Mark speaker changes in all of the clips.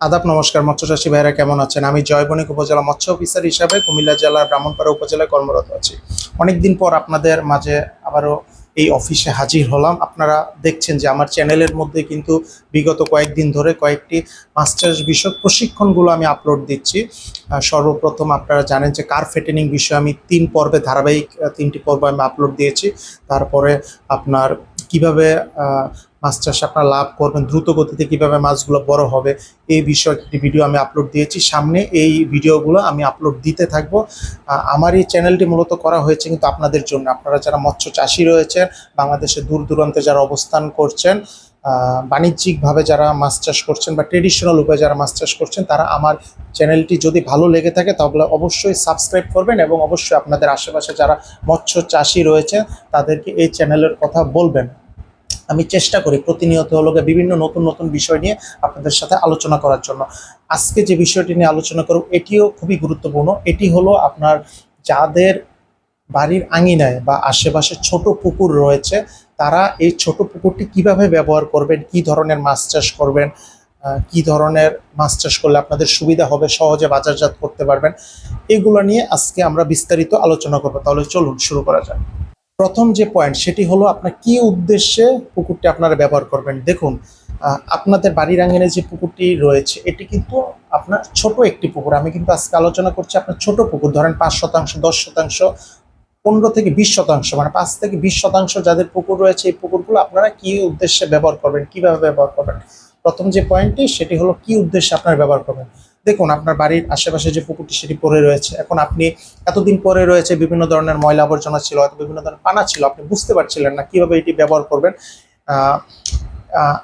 Speaker 1: আদাব, নমস্কার মৎস্য চাষী ভাইরা কেমন আছেন? আমি জয়বণিক উপজেলা মৎস্য অফিসার হিসাবে কুমিল্লা জেলার ব্রাহ্মণপাড়া উপজেলায় কর্মরত আছি। অনেকদিন পর আপনাদের মাঝে আবারও এই অফিসে হাজির হলাম। আপনারা দেখছেন যে আমার চ্যানেলের মধ্যে কিন্তু বিগত কয়েকদিন ধরে কয়েকটি চাষ বিষয়ক প্রশিক্ষণগুলো আমি আপলোড দিচ্ছি। সর্বপ্রথম আপনারা জানেন যে কার ফেটেনিং বিষয়ে আমি তিন পর্বে, ধারাবাহিক তিনটি পর্ব আমি আপলোড দিয়েছি। তারপরে আপনার কীভাবে মাছ চাষে আপনারা লাভ করবেন। দ্রুত গতিতে কীভাবে মাছগুলো বড় হবে, এই বিষয়ে একটি ভিডিও আমি আপলোড দিয়েছি। সামনে এই ভিডিওগুলো আমি আপলোড দিতে থাকব। আমার এই চ্যানেলটি মূলত করা হয়েছে কিন্তু আপনাদের জন্য। আপনারা যারা মৎস্য চাষি রয়েছেন বাংলাদেশে দূর দূরান্তে যারা অবস্থান করছেন বাণিজ্যিকভাবে যারা মাছ চাষ করছেন বা ট্রেডিশনাল উপায়ে যারা মাছ চাষ করছেন, তারা আমার চ্যানেলটি যদি ভালো লেগে থাকে, তাহলে অবশ্যই সাবস্ক্রাইব করবেন এবং অবশ্যই আপনাদের আশেপাশে যারা মৎস্য চাষি রয়েছে তাদেরকে এই চ্যানেলের কথা বলবেন। আমি চেষ্টা করি প্রতিনিয়ত হলো বিভিন্ন নতুন নতুন বিষয় নিয়ে আপনাদের সাথে আলোচনা করার জন্য। আজকে যে বিষয়টি নিয়ে আলোচনা করব, এটিও খুবই গুরুত্বপূর্ণ। এটি হলো আপনার যাদের বাড়ির আঙিনায় বা আশেপাশে ছোট পুকুর রয়েছে, তারা এই ছোট পুকুরটি কীভাবে ব্যবহার করবেন, কি ধরনের মাছ চাষ করবেন কি ধরনের মাছ চাষ করলে আপনাদের সুবিধা হবে, সহজে বাজারজাত করতে পারবেন, এগুলো নিয়ে আজকে আমরা বিস্তারিত আলোচনা করব। তাহলে চলুন, শুরু করা যাক। প্রথম যে পয়েন্ট সেটি হলো আপনার কি উদ্দেশ্যে পুকুরটি আপনারা ব্যবহার করবেন। দেখুন আপনাদের বাড়ির আঙ্গনে যে পুকুরটি রয়েছে, এটি কিন্তু আপনার ছোট একটি পুকুর। আমি কিন্তু আজকে আলোচনা করছি আপনার ছোট পুকুর, ধরেন পাঁচ শতাংশ, দশ শতাংশ, পনেরো থেকে বিশ শতাংশ মানে পাঁচ থেকে বিশ শতাংশ যাদের পুকুর রয়েছে, এই পুকুরগুলো আপনারা কি উদ্দেশ্যে ব্যবহার করবেন, কীভাবে ব্যবহার করবেন? প্রথম যে পয়েন্টটি সেটি হলো কি উদ্দেশ্যে আপনারা ব্যবহার করবেন। দেখুন, আপনার বাড়ির আশেপাশে যে পুকুরটি, সেটি পড়ে রয়েছে। এখন আপনি এতদিন পরে রয়েছে, বিভিন্ন ধরনের ময়লা আবর্জনা ছিল, হয়তো বিভিন্ন ধরনের পানা ছিল, আপনি বুঝতে পারছিলেন না কীভাবে এটি ব্যবহার করবেন।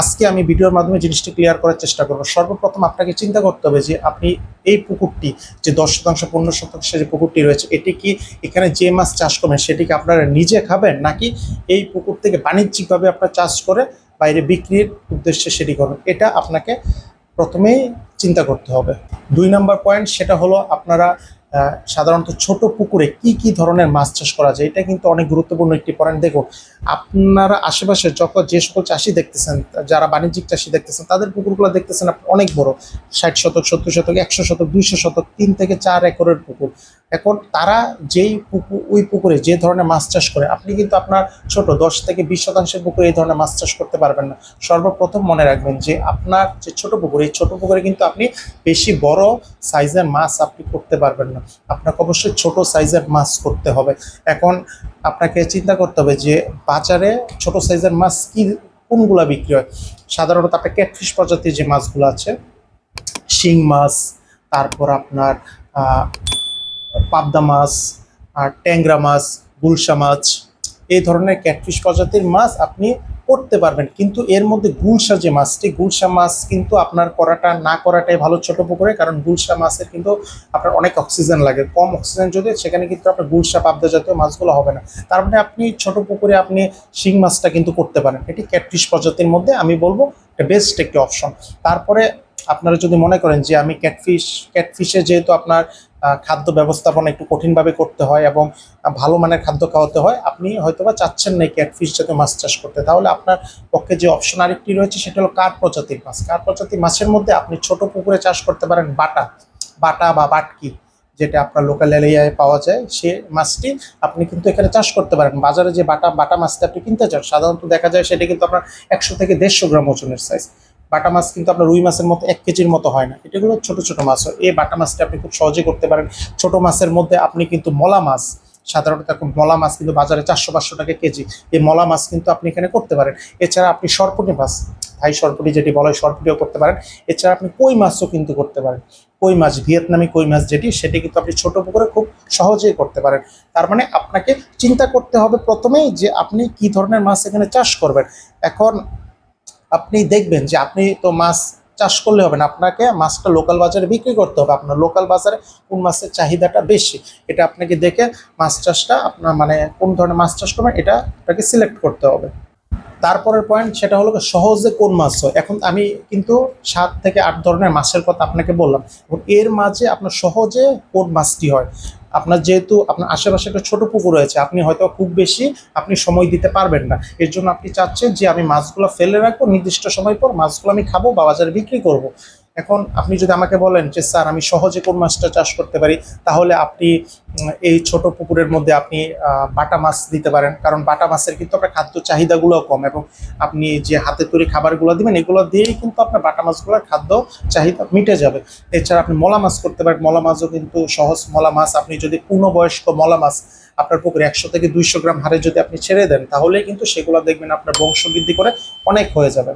Speaker 1: আজকে আমি ভিডিওর মাধ্যমে জিনিসটি ক্লিয়ার করার চেষ্টা করব। সর্বপ্রথম আপনাকে চিন্তা করতে হবে যে আপনি এই পুকুরটি, যে দশ শতাংশ, পনেরো শতাংশ যে পুকুরটি রয়েছে, এটি কি এখানে যে মাছ চাষ করবেন সেটিকে আপনারা নিজে খাবেন, নাকি এই পুকুর থেকে বাণিজ্যিকভাবে আপনারা চাষ করে বাইরে বিক্রির উদ্দেশ্যে সেটি করবেন? এটা আপনাকে প্রথমেই চিন্তা করতে হবে। দুই নাম্বার পয়েন্ট সেটা হলো আপনারা সাধারণত ছোট পুকুরে কি কি ধরনের মাছ চাষ করা যায়, এটা কিন্তু অনেক গুরুত্বপূর্ণ একটি পয়েন্ট দেখুন, আপনারা আশেপাশে যত যে সকল চাষি দেখতেছেন, যারা বাণিজ্যিক চাষি দেখতেছেন, তাদের পুকুরগুলো দেখতেছেন অনেক বড়, ষাট শতক, সত্তর শতক, একশো শতক, দুইশো শতক, তিন থেকে চার একরের পুকুর। এখন তারা যেই পুকুর, ওই পুকুরে যে ধরনের মাছ চাষ করে, আপনি কিন্তু আপনার ছোট দশ থেকে বিশ শতাংশের পুকুরে এই ধরনের মাছ চাষ করতে পারবেন না। সর্বপ্রথম মনে রাখবেন যে আপনার যে ছোট পুকুর, এই ছোট পুকুরে কিন্তু আপনি বেশি বড় সাইজের মাছ আপনি করতে পারবেন না। আপনাকে অবশ্যই ছোট সাইজের মাছ করতে হবে। এখন আপনাকে চিন্তা করতে হবে যে বাজারে ছোট সাইজের মাছ কি, কোনগুলা বিক্রি হয়? সাধারণত আপনার ক্যাটফিশ প্রজাতির যে মাছগুলো আছে, শিং মাছ, তারপর আপনার পাবদা মাছ, আর ট্যাংরা মাছ, গুলশা মাছ, এই ধরনের ক্যাটফিশ প্রজাতির মাছ আপনি করতে পারবেন। কিন্তু এর মধ্যে গুলশা যে মাছটি, গুলশা মাছ কিন্তু আপনার করাটা, না করাটাই ভালো ছোট পুকুরে, কারণ গুলশা মাছের কিন্তু আপনার অনেক অক্সিজেন লাগে। কম অক্সিজেন যদি সেখানে কিন্তু আপনার গুলশা, পাবদা জাতীয় মাছগুলো হবে না। তার মানে আপনি ছোট পুকুরে আপনি শিং মাছটা কিন্তু করতে পারেন। এটি ক্যাটফিশ প্রজাতির মধ্যে আমি বলব এটা বেস্ট একটি অপশন তারপরে আপনারা যদি মনে করেন যে আমি ক্যাটফিশ ক্যাটফিশে যেহেতু আপনার খাদ্য ব্যবস্থাপনা একটু কঠিনভাবে করতে হয় এবং ভালো মানের খাদ্য খাওয়াতে হয়, আপনি হয়তোবা চাচ্ছেন না ক্যাটফিশ জাতীয় মাছ চাষ করতে। তাহলে আপনার পক্ষে যে অপশন আরেকটি রয়েছে, সেটা হলো কার প্রজাতির মাছ। কার প্রজাতির মাছের মধ্যে আপনি ছোট পুকুরে চাষ করতে পারেন বাটা বাটা বা বাটকি, যেটা আপনার লোকাল এরিয়ায় পাওয়া যায়, সে মাছটি আপনি কিন্তু এখানে চাষ করতে পারেন। বাজারে যে বাটা বাটা মাছটা আপনি কিনতে চান, সাধারণত দেখা যায় সেটা কিন্তু আপনার একশো থেকে দেড়শো গ্রাম ওজনের সাইজ বাটা মাছ কিন্তু আপনার রুই মাছের মতো এক কেজির মতো হয় না। এটাগুলো ছোট ছোট মাছ হয়। এই বাটা মাছটা আপনি খুব সহজে করতে পারেন। ছোট মাছের মধ্যে আপনি কিন্তু মলা মাছ, সাধারণত এখন মলা মাছ কিন্তু বাজারে চারশো, পাঁচশো টাকা কেজি, এই মলা মাছ কিন্তু আপনি এখানে করতে পারেন। এছাড়া আপনি সরপুটি মাছ, থাই সরপুটি যেটি বলা হয় সরপুটিও করতে পারেন। এছাড়া আপনি কই মাছও কিন্তু করতে পারেন। কই মাছ, ভিয়েতনামি কই মাছ যেটি, সেটি কিন্তু আপনি ছোট পুকুরে খুব সহজেই করতে পারেন। তার মানে আপনাকে চিন্তা করতে হবে প্রথমেই যে আপনি কি ধরনের মাছ এখানে চাষ করবেন। এখন আপনি দেখবেন যে আপনি তো মাছ চাষ করলে হবে না, আপনাকে মাছটা লোকাল বাজারে বিক্রি করতে হবে। আপনার লোকাল বাজারে কোন মাছের চাহিদাটা বেশি, এটা আপনাকে দেখে মাছ চাষটা আপনার মানে কোন ধরনের মাছ চাষ করবেন, এটা আপনাকে সিলেক্ট করতে হবে। তারপরের পয়েন্ট সেটা হলো সহজে কোন মাছ হয়। এখন আমি কিন্তু সাত থেকে আট ধরনের মাছের কথা আপনাকে বললাম। এর মাঝে আপনার সহজে কোন মাছটি হয়? আপনার যেহেতু আপনার আশেপাশে একটা ছোট পুকুর রয়েছে, আপনি হয়তো খুব বেশি আপনি সময় দিতে পারবেন না এর জন্য আপনি চাচ্ছেন যে আমি মাছগুলো ফেলে রাখব, নির্দিষ্ট সময় পর মাছগুলো আমি খাব বা বাজারে বিক্রি করব। এখন আপনি যদি আমাকে বলেন যে, স্যার, আমি সহজে কোন মাছটা চাষ করতে পারি? তাহলে আপনি এই ছোট পুকুরের মধ্যে আপনি বাটা মাছ দিতে পারেন। কারণ বাটা মাছের কিন্তু আপনার খাদ্য চাহিদাগুলো কম এবং আপনি যে হাতে তৈরি খাবারগুলো দিবেন, এগুলো দিয়েই কিন্তু আপনার বাটা মাছগুলোর খাদ্য চাহিদা মিটে যাবে। এছাড়া আপনি মলা মাছ করতে পারেন। মলা মাছও কিন্তু সহজ মলা মাছ। আপনি যদি পূর্ণবয়স্ক মলা মাছ আপনার পুকুরে একশো থেকে দুইশো গ্রাম হারে যদি আপনি ছেড়ে দেন, তাহলেই কিন্তু সেগুলো দেখবেন আপনার বংশ বৃদ্ধি করে অনেক হয়ে যাবে।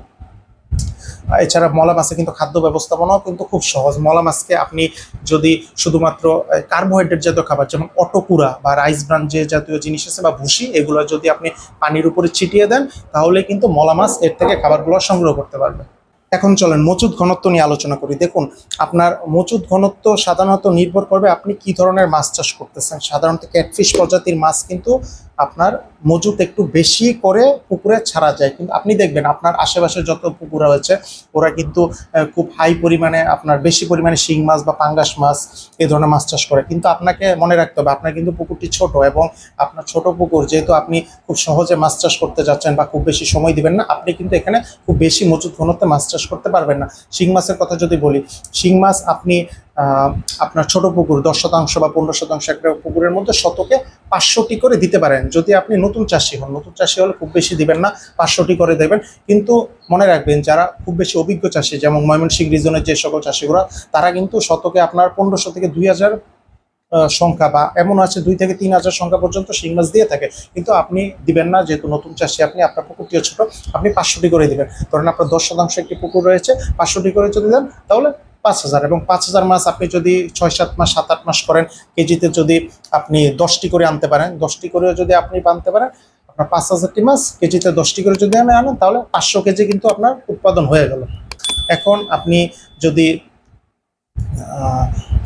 Speaker 1: এছাড়া মলা মাছে কিন্তু খাদ্য ব্যবস্থাপনাও কিন্তু খুব সহজ। মলা মাছকে আপনি যদি শুধুমাত্র কার্বোহাইড্রেট জাতীয় খাবার, যেমন অটোকুরা বা রাইস ব্রান যে জাতীয় জিনিস আছে বা ভুসি, এগুলো যদি আপনি পানির উপরে ছিটিয়ে দেন, তাহলে কিন্তু মলা মাছ এর থেকে খাবারগুলো সংগ্রহ করতে পারবে এখন চলেন মজুদ ঘনত্ব নিয়ে আলোচনা করি। দেখুন, আপনার মজুদ ঘনত্ব সাধারণত নির্ভর করবে আপনি কি ধরনের মাছ চাষ করতেছেন। সাধারণত ক্যাটফিশ প্রজাতির মাছ কিন্তু আপনার মজুত একটু বেশি করে পুকুরে ছাড়া যায়। কিন্তু আপনি দেখবেন, আপনার আশেপাশে যত পুকুর রয়েছে, ওরা কিন্তু খুব হাই পরিমাণে আপনার বেশি পরিমাণে শিং মাছ বা পাঙ্গাস মাছ এ ধরনের মাছ চাষ করে। কিন্তু আপনাকে মনে রাখতে হবে, আপনার কিন্তু পুকুরটি ছোট এবং আপনার ছোট পুকুর যেহেতু আপনি খুব সহজে মাছ চাষ করতে যাচ্ছেন বা খুব বেশি সময় দিবেন না, আপনি কিন্তু এখানে খুব বেশি মজুত ঘনত্বে মাছ চাষ করতে পারবেন না। শিং মাছের কথা যদি বলি, শিং মাছ আপনি আপনার ছোট পুকুর, দশ শতাংশ বা পনেরো শতাংশ একটা পুকুরের মধ্যে শতকে পাঁচশোটি করে দিতে পারেন। যদি আপনি নতুন চাষি হন, নতুন চাষি হলে খুব বেশি দিবেন না, পাঁচশোটি করে দেবেন। কিন্তু মনে রাখবেন, যারা খুব বেশি অভিজ্ঞ চাষি, যেমন ময়মনসিংহ রিজনের যে সকল চাষিগুলো, তারা কিন্তু শতকে আপনার পনেরোশো থেকে দুই হাজার সংখ্যা বা এমন আছে দুই থেকে তিন হাজার সংখ্যা পর্যন্ত শিং মাছ দিয়ে থাকে। কিন্তু আপনি দিবেন না, যেহেতু নতুন চাষি, আপনি আপনার পুকুরটিও ছোট, আপনি পাঁচশোটি করে দিবেন। ধরেন আপনার দশ শতাংশ একটি পুকুর রয়েছে, পাঁচশোটি করে যদি দেন, তাহলে পাঁচ হাজার এবং পাঁচ হাজার মাছ আপনি যদি ছয় সাত মাস, সাত আট মাস করেন, কেজিতে যদি আপনি দশটি করে আনতে পারেন, দশটি করে যদি আপনি আনতে পারেন, আপনার পাঁচ হাজারটি মাছ কেজিতে দশটি করে যদি আমি আনেন, তাহলে পাঁচশো কেজি কিন্তু আপনার উৎপাদন হয়ে গেল। এখন আপনি যদি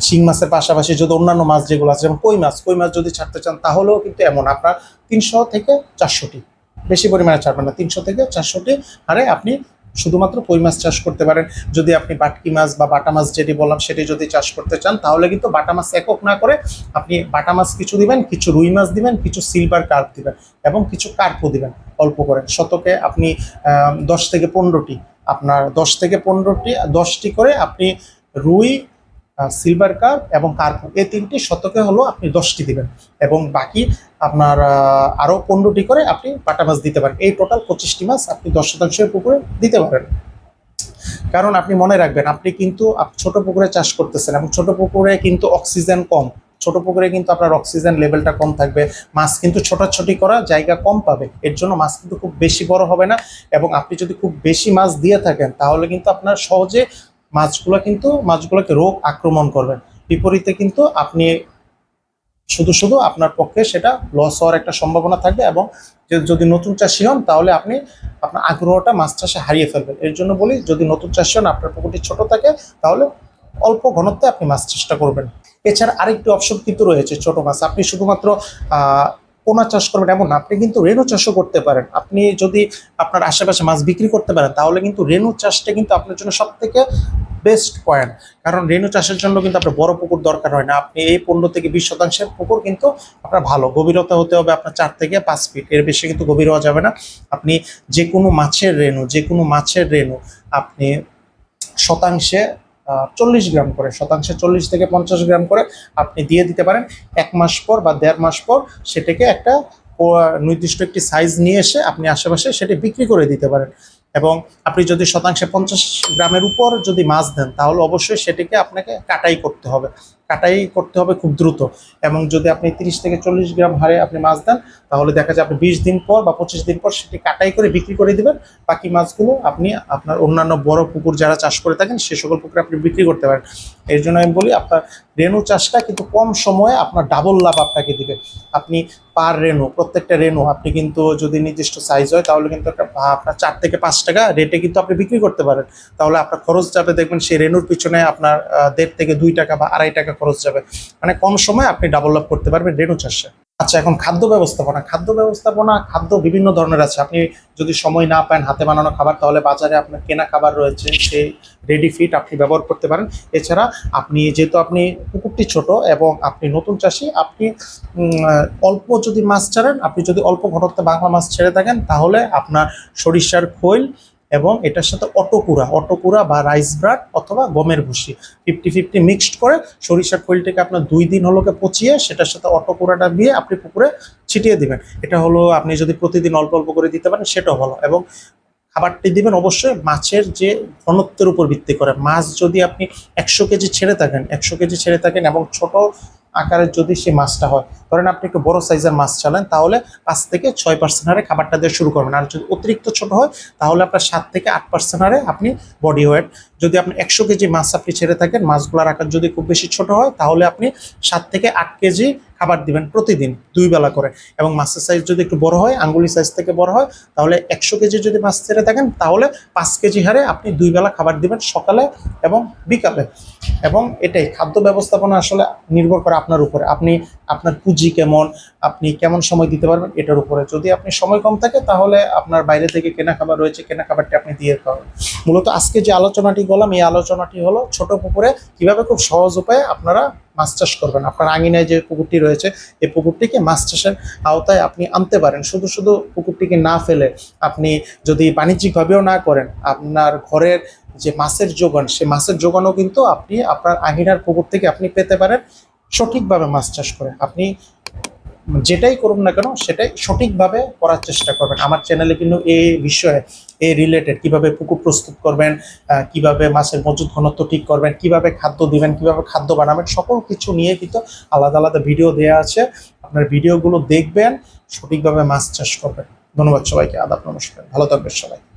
Speaker 1: শিং মাছের পাশাপাশি যদি অন্যান্য মাছ যেগুলো আছে, যেমন কই মাছ কই মাছ যদি ছাড়তে চান, তাহলেও কিন্তু এমন, আপনার তিনশো থেকে চারশোটি। বেশি পরিমাণে ছাড়বেন না, তিনশো থেকে চারশোটি হারে আপনি শুধুমাত্র কই মাছ চাষ করতে পারেন। যদি আপনি বাটকি মাছ বা বাটা মাছ যেটি বললাম, সেটি যদি চাষ করতে চান, তাহলে কিন্তু বাটা মাছ একক না করে আপনি বাটা মাছ কিছু দিবেন, কিছু রুই মাছ দিবেন, কিছু সিলভার কার্প দিবেন এবং কিছু কার্পও দিবেন অল্প করে। শতকে আপনি দশ থেকে পনেরোটি, আপনার দশ থেকে পনেরোটি, দশটি করে আপনি রুই সিলভার কার্প এবং কার্পু এই তিনটি শতকে হলো আপনি দশটি দিবেন এবং বাকি আপনার আহ, আরও পনেরোটি করে আপনি বাটা মাছ দিতে পারেন। এই টোটাল পঁচিশটি মাছ আপনি দশ শতাংশের পুকুরে দিতে পারেন। কারণ আপনি মনে রাখবেন আপনি কিন্তু ছোট পুকুরে চাষ করতেছেন এবং ছোট পুকুরে কিন্তু অক্সিজেন কম। ছোট পুকুরে কিন্তু আপনার অক্সিজেন লেভেলটা কম থাকবে। মাছ কিন্তু ছোটাছুটি করা জায়গা কম পাবে। এর জন্য মাছ কিন্তু খুব বেশি বড় হবে না এবং আপনি যদি খুব বেশি মাছ দিয়ে থাকেন তাহলে কিন্তু আপনার সহজে মাছগুলো কিন্তু, মাছগুলোকে রোগ আক্রমণ করবে। বিপরীতে কিন্তু আপনি শুধু শুধু আপনার পক্ষে সেটা লস হওয়ার একটা সম্ভাবনা থাকবে এবং যদি নতুন চাষি হন, তাহলে আপনি আপনার আগ্রহটা মাছ চাষে হারিয়ে ফেলবেন। এর জন্য বলি, যদি নতুন চাষি হন, আপনার পুকুরটি ছোট থাকে, তাহলে অল্প ঘনত্বে আপনি মাছ চেষ্টা করবেন। এছাড়া আরেকটি অপশন কিন্তু রয়েছে ছোট মাছ। আপনি শুধুমাত্র পোনা চাষ করবেন এমন না, আপনি কিন্তু রেণু চাষও করতে পারেন। আপনি যদি আপনার আশেপাশে মাছ বিক্রি করতে পারেন, তাহলে কিন্তু রেণু চাষটা কিন্তু আপনার জন্য সব থেকে বেস্ট পয়েন্ট কারণ রেণু চাষের জন্য কিন্তু আপনার বড় পুকুর দরকার হয় না। আপনি এই পনেরো থেকে বিশ শতাংশের পুকুর কিন্তু আপনার ভালো। গভীরতা হতে হবে আপনার চার থেকে পাঁচ ফিট এর বেশি কিন্তু গভীর হওয়া যাবে না। আপনি যে কোনো মাছের রেণু যে কোনো মাছের রেণু আপনি শতাংশে চল্লিশ গ্রাম করে, শতাংশে চল্লিশ থেকে পঞ্চাশ গ্রাম করে আপনি দিয়ে দিতে পারেন। এক মাস পর বা দেড় মাস পর সেটাকে একটা নির্দিষ্ট একটি সাইজ নিয়ে এসে আপনি আশেপাশে সেটি বিক্রি করে দিতে পারেন। এবং আপনি যদি শতাংশে পঞ্চাশ গ্রামের উপর যদি মাছ দেন, তাহলে অবশ্যই সেটিকে আপনাকে কাটাই করতে হবে। কাটাই করতে হবে খুব দ্রুত। এবং যদি আপনি তিরিশ থেকে চল্লিশ গ্রাম হারে আপনি মাছ দেন, তাহলে দেখা যায় আপনি বিশ দিন পর বা পঁচিশ দিন পর সেটি কাটাই করে বিক্রি করে দেবেন। বাকি মাছগুলো আপনি আপনার অন্যান্য বড় পুকুর যারা চাষ করে থাকেন, সে সকল পুকুরে আপনি বিক্রি করতে পারেন। এর জন্য আমি বলি, আপনার রেণু চাষটা কিন্তু কম সময়ে আপনার ডাবল লাভ আপনাকে দিবে। আপনি পার রেণু, প্রত্যেকটা রেণু আপনি কিন্তু যদি নির্দিষ্ট সাইজ হয়, তাহলে কিন্তু একটা, আপনার চার থেকে পাঁচ টাকা রেটে কিন্তু আপনি বিক্রি করতে পারেন। তাহলে আপনার খরচ যাবে, দেখবেন সেই রেণুর পিছনে আপনার দেড় থেকে দুই টাকা বা আড়াই টাকা খরচ যাবে। মানে কম সময়ে আপনি ডাবল লাভ করতে পারবেন রেণু চাষে। আচ্ছা এখন খাদ্য ব্যবস্থাপনা। খাদ্য ব্যবস্থাপনা, খাদ্য বিভিন্ন ধরনের আছে। আপনি যদি সময় না পান হাতে বানানো খাবার, তাহলে বাজারে আপনার কেনা খাবার রয়েছে, সেই রেডি ফিট আপনি ব্যবহার করতে পারেন। এছাড়া আপনি, যেহেতু আপনি পুকুরটি ছোট এবং আপনি নতুন চাষি, আপনি অল্প যদি মাছ ছাড়েন, আপনি যদি অল্প ঘনত্বে বাংলা মাছ ছেড়ে থাকেন, তাহলে আপনার সরিষার খৈল এবং এটার সাথে অটোকুরা অটোকুরা বা রাইস ব্রাড অথবা গমের ভুসি। ফিফটি ফিফটি মিক্সড করে সরিষার খৈলটাকে আপনার দুই দিন হলোকে পচিয়ে সেটার সাথে অটোকুরাটা দিয়ে আপনি পুকুরে ছিটিয়ে দিবেন। এটা হলো আপনি যদি প্রতিদিন অল্প অল্প করে দিতে পারেন, সেটাও ভালো। এবং খাবারটি দিবেন অবশ্যই মাছের যে ঘনত্বের উপর ভিত্তি করে। মাছ যদি আপনি একশো কেজি ছেড়ে থাকেন, একশো কেজি ছেড়ে থাকেন এবং ছোট আকারের যদি সেই মাছটা হয়। ধরেন আপনি একটু বড় সাইজের মাছ চালেন তাহলে পাঁচ থেকে ছয় পার্সেন্ট হারে খাবারটা দিয়ে শুরু করবেন। আর যদি অতিরিক্ত ছোট হয়, তাহলে আপনার সাত থেকে আট পার্সেন্ট হারে আপনি বডি ওয়েট যদি আপনি একশো কেজি মাছ আপনি ছেড়ে থাকেন মাছগুলোর আকার যদি খুব বেশি ছোট হয়, তাহলে আপনি সাত থেকে আট কেজি খাবার দিবেন প্রতিদিন, দুই বেলা করে। এবং মাছের সাইজ যদি একটু বড় হয় আঙ্গুলি সাইজ থেকে বড় হয়, তাহলে একশো কেজি যদি মাছ ছেড়ে থাকেন, তাহলে পাঁচ কেজি হারে আপনি দুই বেলা খাবার দিবেন সকালে এবং বিকালে। এবং এটাই, খাদ্য ব্যবস্থাপনা আসলে নির্ভর করে আপনার উপরে। আপনি, আপনার পুঁজি কেমন, আপনি কেমন সময় দিতে পারবেন, এটার উপরে। যদি আপনি সময় কম থাকে, তাহলে আপনার বাইরে থেকে কেনা খাবার রয়েছে, কেনা খাবারটি আপনি দিয়ে পাবেন মূলত আজকে যে আলোচনাটি করলাম এই আলোচনাটি হলো ছোট পুকুরে কীভাবে খুব সহজ উপায়ে আপনারা মাছ চাষ করবেন। আপনার আঙিনায় যে পুকুরটি রয়েছে, এই পুকুরটিকে মাছ চাষের আওতায় আপনি আনতে পারেন। শুধু শুধু পুকুরটিকে না ফেলে আপনি যদি বাণিজ্যিকভাবেও না করেন, আপনার ঘরের যে মাছের যোগান সে মাছের যোগানও কিন্তু আপনি আপনার আঙিনার পুকুর থেকে আপনি পেতে পারেন। সঠিকভাবে মাছ চাষ করে আপনি যেটাই করুন না কেন, সেটাই সঠিকভাবে করার চেষ্টা করবেন। আমার চ্যানেলে কিন্তু এই বিষয়ে এই রিলেটেড কীভাবে পুকুর প্রস্তুত করবেন কীভাবে মাছের মজুদ ঘনত্ব ঠিক করবেন, কীভাবে খাদ্য দিবেন, কীভাবে খাদ্য বানাবেন, সকল কিছু নিয়ে কিন্তু আলাদা আলাদা ভিডিও দেওয়া আছে। আপনার ভিডিওগুলো দেখবেন, সঠিকভাবে মাছ চাষ করবেন। ধন্যবাদ সবাইকে, আদাব নমস্কার, ভালো থাকবেন সবাই।